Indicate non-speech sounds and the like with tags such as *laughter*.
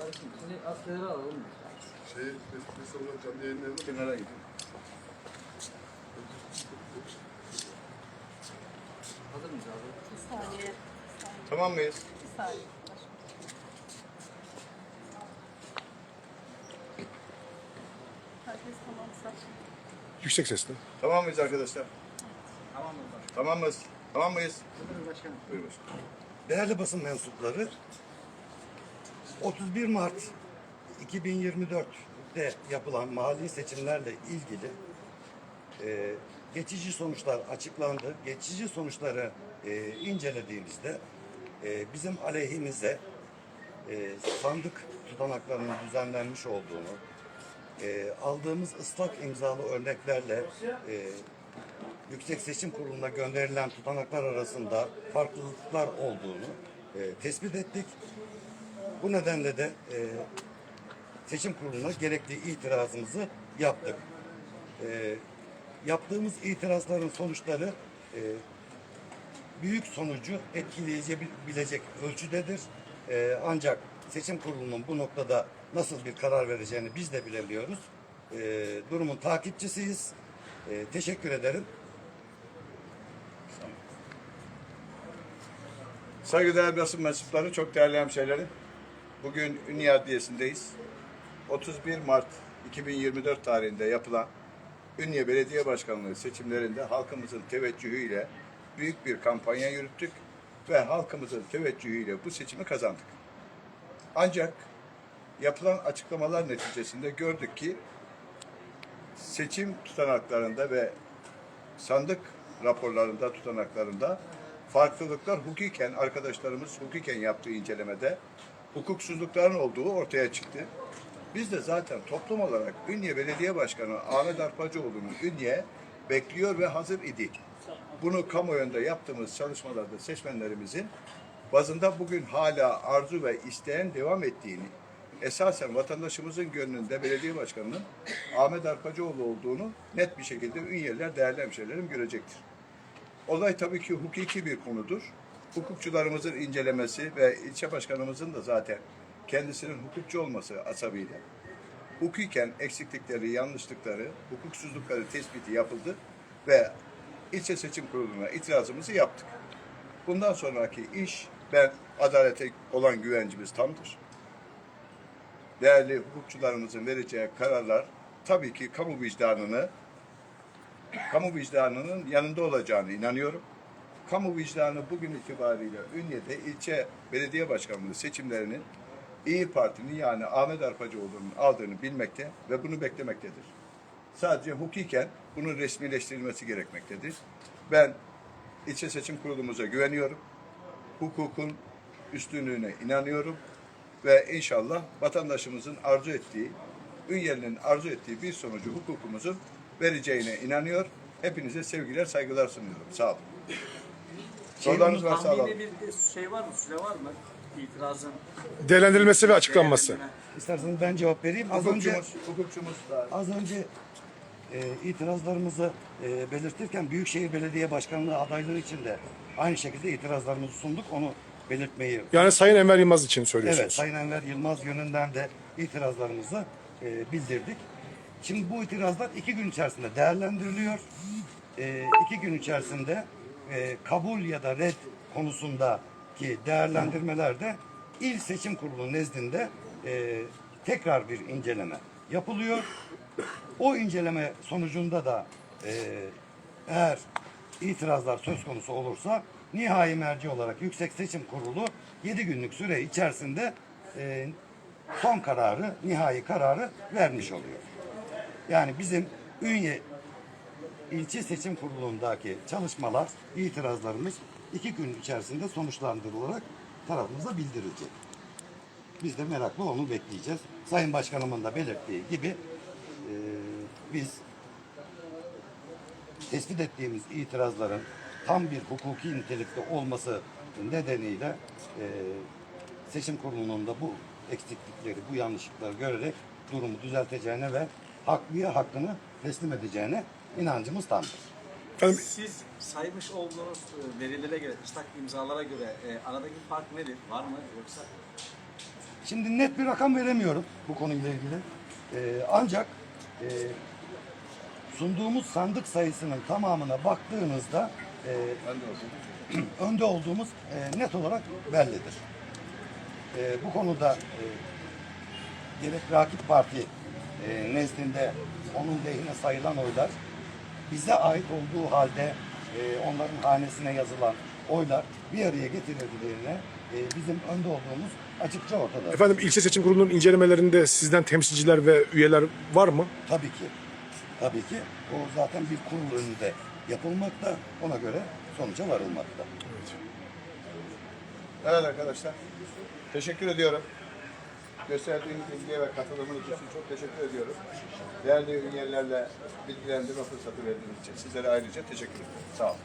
Alalım. Şey, Mesut Hocam canlı yayınlarında Kenara gidin. Hazır mıyız abi? Bir saniye. Bir saniye. Tamam mıyız? Bir saniye. Herkes tamamsa. Yüksek sesle. Tamam mıyız arkadaşlar? Tamam mı? Tamam mıyız? Tamam mıyız? Buyurun başkanım. Buyurun başkanım. Değerli basın mensupları, 31 Mart 2024'te yapılan mahalli seçimlerle ilgili e, geçici sonuçlar açıklandı. Geçici sonuçları e, incelediğimizde e, bizim aleyhimize e, sandık tutanaklarının düzenlenmiş olduğunu, e, aldığımız ıslak imzalı örneklerle e, Yüksek Seçim Kurulu'na gönderilen tutanaklar arasında farklılıklar olduğunu e, tespit ettik. Bu nedenle de e, Seçim Kurulu'na gerekli itirazımızı yaptık. E, yaptığımız itirazların sonuçları e, büyük sonucu etkileyebilecek ölçüdedir. E, ancak Seçim Kurulu'nun bu noktada nasıl bir karar vereceğini biz de bilemiyoruz. E, durumun takipçisiyiz. E, teşekkür ederim. Saygıdeğer basın mensupları, çok değerli hemşehrilerim. Bugün Ünye Adliyesi'ndeyiz. 31 Mart 2024 tarihinde yapılan Ünye Belediye Başkanlığı seçimlerinde halkımızın teveccühüyle büyük bir kampanya yürüttük ve halkımızın teveccühüyle bu seçimi kazandık. Ancak yapılan açıklamalar neticesinde gördük ki seçim tutanaklarında ve sandık raporlarında, tutanaklarında farklılıklar hukuken, arkadaşlarımız hukuken yaptığı incelemede hukuksuzlukların olduğu ortaya çıktı. Biz de zaten toplum olarak Ünye Belediye Başkanı Ahmet Arpacıoğlu'nun Ünye bekliyor ve hazır idi. Bunu kamuoyunda yaptığımız çalışmalarda seçmenlerimizin bazında bugün hala arzu ve isteyen devam ettiğini, esasen vatandaşımızın gönlünde belediye başkanının Ahmet Arpacıoğlu olduğunu net bir şekilde Ünyeliler, değerli görecektir. Olay tabii ki hukuki bir konudur. Hukukçularımızın incelemesi ve ilçe başkanımızın da zaten kendisinin hukukçu olması asabıyla hukuken eksiklikleri, yanlışlıkları, hukuksuzlukları tespiti yapıldı ve ilçe seçim kuruluna itirazımızı yaptık. Bundan sonraki iş ben adalete olan güvencimiz tamdır. Değerli hukukçularımızın vereceği kararlar tabii ki kamu vicdanını kamu vicdanının yanında olacağını inanıyorum. Kamu vicdanı bugün itibariyle Ünye'de ilçe belediye başkanlığı seçimlerinin İyi Parti'nin yani Ahmet Arpacıoğlu'nun aldığını bilmekte ve bunu beklemektedir. Sadece hukuken bunun resmileştirilmesi gerekmektedir. Ben ilçe seçim kurulumuza güveniyorum. Hukukun üstünlüğüne inanıyorum ve inşallah vatandaşımızın arzu ettiği, Ünyeli'nin arzu ettiği bir sonucu hukukumuzun vereceğine inanıyor. Hepinize sevgiler, saygılar sunuyorum. Sağ olun. Sorularınız varsa alalım. Tahmini bir şey var mı? Süre var mı? İtirazın. Değerlendirilmesi ve açıklanması. İsterseniz ben cevap vereyim. Az önce Hukukçumuz, hukukçumuz da az önce e, itirazlarımızı e, belirtirken Büyükşehir Belediye Başkanlığı adaylığı için de aynı şekilde itirazlarımızı sunduk. Onu belirtmeyi Yani Sayın Enver Yılmaz için Evet, söylüyorsunuz. Sayın Enver Yılmaz yönünden de itirazlarımızı e, bildirdik. Şimdi bu itirazlar iki gün içerisinde değerlendiriliyor. E, iki gün içerisinde e, kabul ya da red konusundaki değerlendirmelerde İl Seçim Kurulu nezdinde e, tekrar bir inceleme yapılıyor. O inceleme sonucunda da e, eğer itirazlar söz konusu olursa nihai merci olarak Yüksek Seçim Kurulu 7 günlük süre içerisinde e, son kararı, nihai kararı vermiş oluyor. Yani bizim Ünye ilçe seçim kurulundaki çalışmalar, itirazlarımız iki gün içerisinde sonuçlandırılarak tarafımıza bildirilecek. Biz de meraklı onu bekleyeceğiz. Sayın Başkanımın da belirttiği gibi e, biz tespit ettiğimiz itirazların tam bir hukuki nitelikte olması nedeniyle e, seçim kurulunun bu eksiklikleri, bu yanlışlıkları görerek durumu düzelteceğine ve haklıya hakkını teslim edeceğine inancımız tamdır. Efendim, Siz saymış olduğunuz e, verilere göre, ıslak imzalara göre e, aradaki fark nedir? Var mı yoksa? Şimdi net bir rakam veremiyorum bu konuyla ilgili. Ee, ancak e, sunduğumuz sandık sayısının tamamına baktığınızda e, *clears throat* önde olduğumuz e, net olarak bellidir. E, bu konuda e, gerek rakip parti e, nezdinde onun lehine sayılan oylar bize ait olduğu halde e, onların hanesine yazılan oylar bir araya getirildiğine e, bizim önde olduğumuz açıkça ortada. Efendim ilçe seçim kurulunun incelemelerinde sizden temsilciler ve üyeler var mı? Tabii ki. Tabii ki. O zaten bir kurul önünde yapılmakta. Ona göre sonuca varılmakta. Evet arkadaşlar. Teşekkür ediyorum. Gösterdiğiniz ilgiye ve katılımınız için çok teşekkür ediyorum. Değerli üyelerle bilgilendirme fırsatı verdiğiniz için sizlere ayrıca teşekkür ederim. Sağ olun.